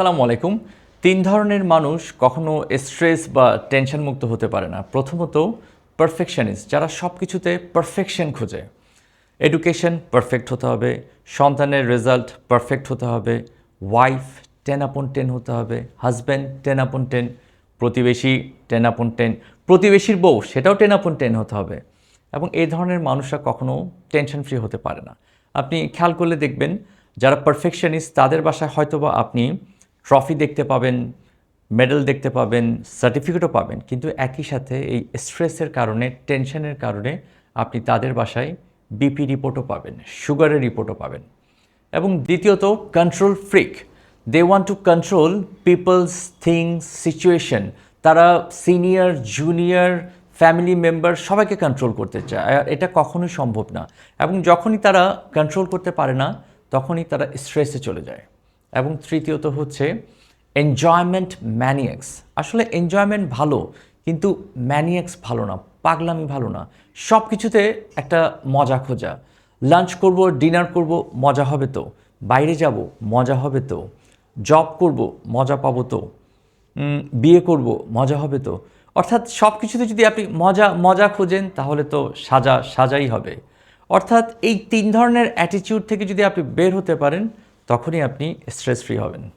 আসসালামু আলাইকুম। তিন ধরনের মানুষ কখনো স্ট্রেস বা টেনশন মুক্ত হতে পারে না। প্রথমত পারফেকশনিস্ট যারা সব কিছুতে পারফেকশন খোঁজে। এডুকেশন পারফেক্ট হতে হবে। সন্তানের রেজাল্ট পারফেক্ট হতে হবে। ওয়াইফ টেন আপন টেন হতে হবে। হাজব্যান্ড টেন আপন টেন প্রতিবেশী টেন আপন টেন প্রতিবেশীর বউ, সেটাও টেন আপন টেন হতে হবে। এবং এই ধরনের মানুষরা কখনো টেনশন ফ্রি হতে পারে না। আপনি খেয়াল করলে দেখবেন, যারা পারফেকশনিস্ট তাদের বাসায় হয়তোবা আপনি ট্রফি দেখতে পাবেন, মেডেল দেখতে পাবেন সার্টিফিকেটও পাবেন। কিন্তু একই সাথে এই স্ট্রেসের কারণে টেনশনের কারণে আপনি তাদের বাসায় বিপি রিপোর্টও পাবেন সুগারের রিপোর্টও পাবেন। এবং দ্বিতীয়ত control freak they want to control peoples things situation তারা সিনিয়র জুনিয়র ফ্যামিলি মেম্বার সবাইকে কন্ট্রোল করতে চায়। আর এটা কখনোই সম্ভব না। এবং যখনই তারা কন্ট্রোল করতে পারে না, তখনই তারা স্ট্রেসে চলে যায়। এবং তৃতীয়ত হচ্ছে এনজয়মেন্ট ম্যানিয়াক্স আসলে এনজয়মেন্ট ভালো, কিন্তু ম্যানিয়াক্স ভালো না, পাগলামি ভালো না। সব কিছুতে একটা মজা খোঁজা। লাঞ্চ করব ডিনার করব, মজা হবে তো। বাইরে যাব, মজা হবে তো। জব করব, মজা পাবো তো। বিয়ে করব, মজা হবে তো। অর্থাৎ সব কিছুতে যদি আপনি মজা মজা খোঁজেন, তাহলে তো সাজা, সাজাই হবে। অর্থাৎ এই তিন ধরনের অ্যাটিটিউড থেকে যদি আপনি বের হতে পারেন তখনই আপনি স্ট্রেস ফ্রি হবেন।